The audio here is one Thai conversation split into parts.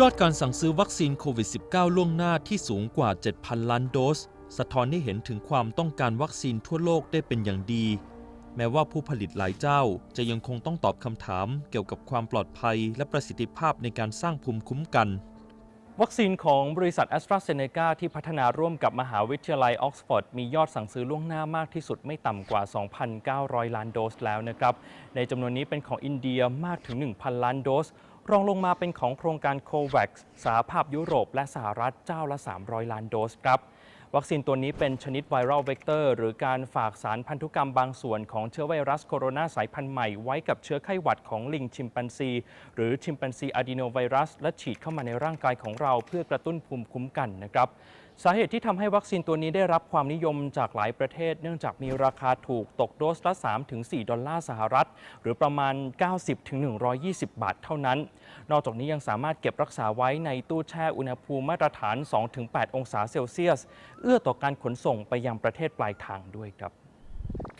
ยอดการสั่งซื้อวัคซีนโควิด -19 ล่วงหน้าที่สูงกว่า 7,000 ล้านโดส สะท้อนให้เห็นถึงความต้องการวัคซีนทั่วโลกได้เป็นอย่างดี แม้ว่าผู้ผลิตหลายเจ้าจะยังคงต้องตอบคำถามเกี่ยวกับความปลอดภัยและประสิทธิภาพในการสร้างภูมิคุ้มกัน วัคซีนของบริษัท a s t r a z เซ e c a ที่พัฒนาร่วมกับมหาวิทยาลัยออกซฟอร์ดมียอดสั่งซื้อล่วงหน้ามากที่สุดไม่ต่ำกว่า 2,900 ล้านโดสแล้วนะครับ ในจำนวนนี้เป็นของอินเดียมากถึง 1,000 ล้านโดส รองลงมาเป็นของโครงการโควัคสหภาพยุโรป และสหรัฐเจ้าละ 300 ล้านโดสครับ วัคซีนตัวนี้เป็นชนิดไวรัลเวกเตอร์ หรือการฝากสารพันธุกรรมบางส่วนของเชื้อไวรัสโคโรนาสายพันธุ์ใหม่ไว้กับเชื้อไข้หวัดของลิงชิมปันซี หรือชิมปันซีอะดีโนไวรัส และฉีดเข้ามาในร่างกายของเราเพื่อกระตุ้นภูมิคุ้มกันนะครับ สาเหตุที่ทำให้วัคซีนตัวนี้ได้รับความนิยมจากหลายประเทศ เนื่องจากมีราคาถูกตกโดสละ 3-4 ดอลลาร์สหรัฐ หรือประมาณ 90-120 บาทเท่านั้น นอกจากนี้ยังสามารถเก็บรักษาไว้ในตู้แช่อุณหภูมิมาตรฐาน 2-8 องศาเซลเซียส เอื้อต่อการขนส่งไปยังประเทศปลายทางด้วยครับ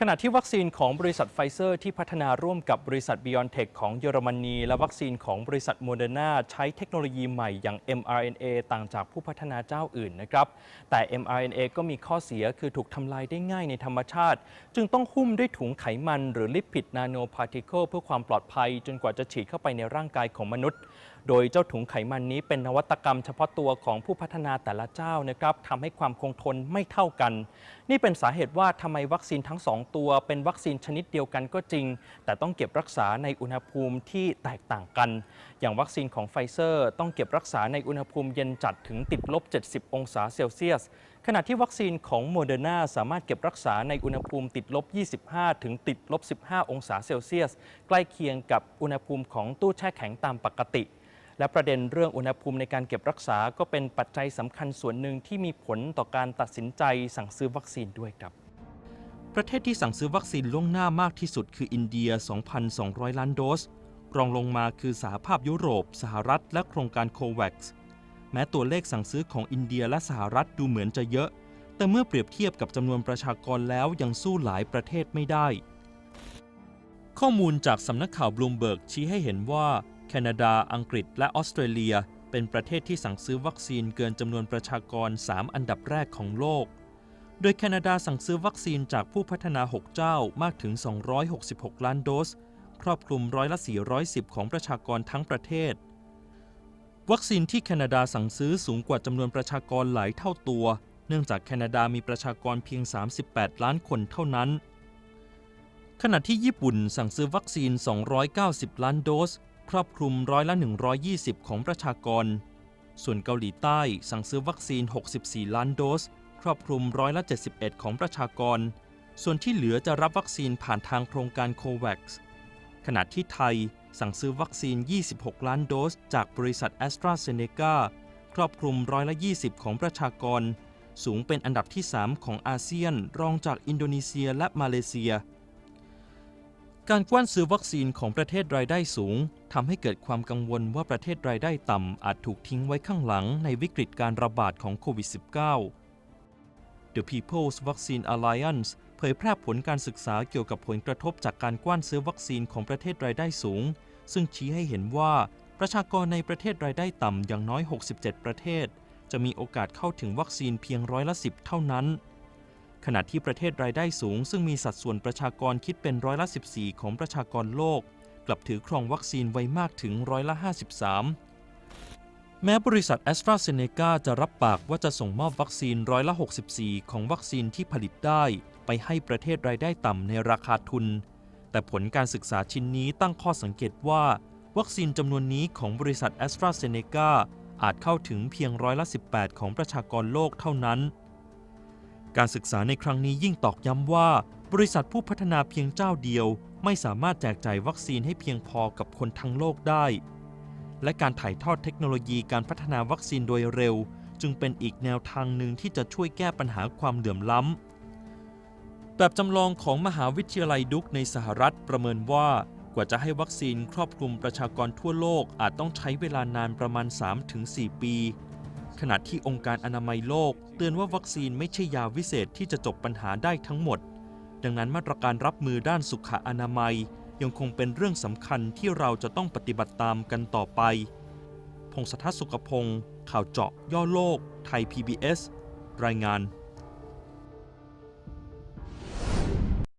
ขณะที่วัคซีนของบริษัทไฟเซอร์ที่พัฒนาร่วมกับบริษัท BioNTech ของเยอรมนี และวัคซีนของบริษัทโมเดอร์นาใช้เทคโนโลยีใหม่อย่าง mRNA ต่างจากผู้พัฒนาเจ้าอื่นนะครับ แต่ mRNA ก็มีข้อเสียคือถูกทำลายได้ง่ายในธรรมชาติ จึงต้องหุ้มด้วยถุงไขมันหรือลิปิดนาโนพาร์ติเคิลเพื่อความปลอดภัย จนกว่าจะฉีดเข้าไปในร่างกายของมนุษย์ โดยเจ้าถุงไขมันนี้เป็นนวัตกรรมเฉพาะตัวของผู้พัฒนาแต่ละเจ้านะครับทำให้ความคงทนไม่เท่ากัน นี่เป็นสาเหตุว่าทำไมวัคซีนทั้ง 2 ตัว เป็นวัคซีนชนิดเดียวกันก็จริง แต่ต้องเก็บรักษาในอุณหภูมิที่แตกต่างกัน อย่างวัคซีนของไฟเซอร์ ต้องเก็บรักษาในอุณหภูมิเย็นจัดถึงติดลบ 70 องศาเซลเซียสขณะที่วัคซีนของโมเดอร์นาสามารถเก็บรักษาในอุณหภูมิติดลบ 25 ถึงติดลบ 15 องศาเซลเซียส ใกล้เคียงกับอุณหภูมิของตู้แช่แข็งตามปกติ และประเด็นเรื่องอุณหภูมิในการเก็บรักษาก็เป็นปัจจัยสำคัญส่วนหนึ่งที่มีผลต่อการตัดสินใจสั่งซื้อวัคซีนด้วยครับ ประเทศที่สั่งซื้อวัคซีนล่วงหน้ามากที่สุดคืออินเดีย 2,200 ล้านโดส รองลงมาคือสหภาพยุโรป สหรัฐ และโครงการโควัคแม้ตัวเลขสั่งซื้อของอินเดียและสหรัฐดูเหมือนจะเยอะ แต่เมื่อเปรียบเทียบกับจำนวนประชากรแล้วยังสู้หลายประเทศไม่ได้ ข้อมูลจากสำนักข่าวบลูมเบิร์กชี้ให้เห็นว่า แคนาดา อังกฤษ และออสเตรเลีย เป็นประเทศที่สั่งซื้อวัคซีนเกินจำนวนประชากร 3 อันดับแรกของโลก โดยแคนาดาสั่งซื้อวัคซีนจากผู้พัฒนา 6 เจ้ามากถึง 266 ล้านโดส ครอบคลุมร้อยละ 410 ของประชากรทั้งประเทศ วัคซีนที่แคนาดาสั่งซื้อสูงกว่าจำนวนประชากรหลายเท่าตัว เนื่องจากแคนาดามีประชากรเพียง 38 ล้านคนเท่านั้น ขณะที่ญี่ปุ่นสั่งซื้อวัคซีน 290 ล้านโดส ครอบคลุมร้อยละ 120 ของประชากร ส่วนเกาหลีใต้สั่งซื้อวัคซีน 64 ล้านโดส ครอบคลุมร้อยละ 71 ของประชากร ส่วนที่เหลือจะรับวัคซีนผ่านทางโครงการโควัคขณะที่ไทยสั่งซื้อวัคซีน 26 ล้านโดส จากบริษัทแอสตราเซเนกาครอบคลุมร้อยละ 20 ของประชากร สูงเป็นอันดับที่ 3 ของอาเซียน รองจากอินโดนีเซียและมาเลเซีย การกว้านซื้อวัคซีนของประเทศรายได้สูงทำให้เกิดความกังวลว่าประเทศรายได้ต่ำอาจถูกทิ้งไว้ข้างหลังในวิกฤตการระบาดของโควิด -19 The People's Vaccine Alliance เผยแพร่ผลการศึกษาเกี่ยวกับผลกระทบจากการกว้านซื้อวัคซีนของประเทศรายได้สูง ซึ่งชี้ให้เห็นว่าประชากรในประเทศรายได้ต่ำอย่างน้อย 67 ประเทศ จะมีโอกาสเข้าถึงวัคซีนเพียงร้อยละ 10 เท่านั้น ขณะที่ประเทศรายได้สูง ซึ่งมีสัดส่วนประชากรคิดเป็นร้อยละ 14 ของประชากรโลก กลับถือครองวัคซีนไว้มากถึงร้อยละ 53 แม้บริษัทแอสตราเซเนกาจะรับปากว่าจะส่งมอบวัคซีนร้อยละ 64 ของวัคซีนที่ผลิตได้ ไปให้ประเทศรายได้ต่ำในราคาทุน แต่ผลการศึกษาชิ้นนี้ตั้งข้อสังเกตว่า วัคซีนจำนวนนี้ของบริษัทแอสตราเซเนกาอาจเข้าถึงเพียงร้อยละ 18 ของประชากรโลกเท่านั้น การศึกษาในครั้งนี้ยิ่งตอกย้ำว่า บริษัทผู้พัฒนาเพียงเจ้าเดียว ไม่สามารถแจกจ่ายวัคซีนให้เพียงพอกับคนทั้งโลกได้ และการถ่ายทอดเทคโนโลยีการพัฒนาวัคซีนโดยเร็ว จึงเป็นอีกแนวทางหนึ่งที่จะช่วยแก้ปัญหาความเหลื่อมล้ำ แบบจำลองของมหาวิทยาลัยดุกในสหรัฐประเมินว่ากว่าจะให้วัคซีนครอบคลุมประชากรทั่วโลกอาจต้องใช้เวลานานประมาณ 3-4 ปี ขณะที่องค์การอนามัยโลก เตือนว่าวัคซีนไม่ใช่ยาวิเศษที่จะจบปัญหาได้ทั้งหมด ดังนั้นมาตรการรับมือด้านสุขอนามัย ยังคงเป็นเรื่องสำคัญที่เราจะต้องปฏิบัติตามกันต่อไป พงศธรสุขพงศ์ข่าวเจาะย่อโลก ไทย PBS รายงาน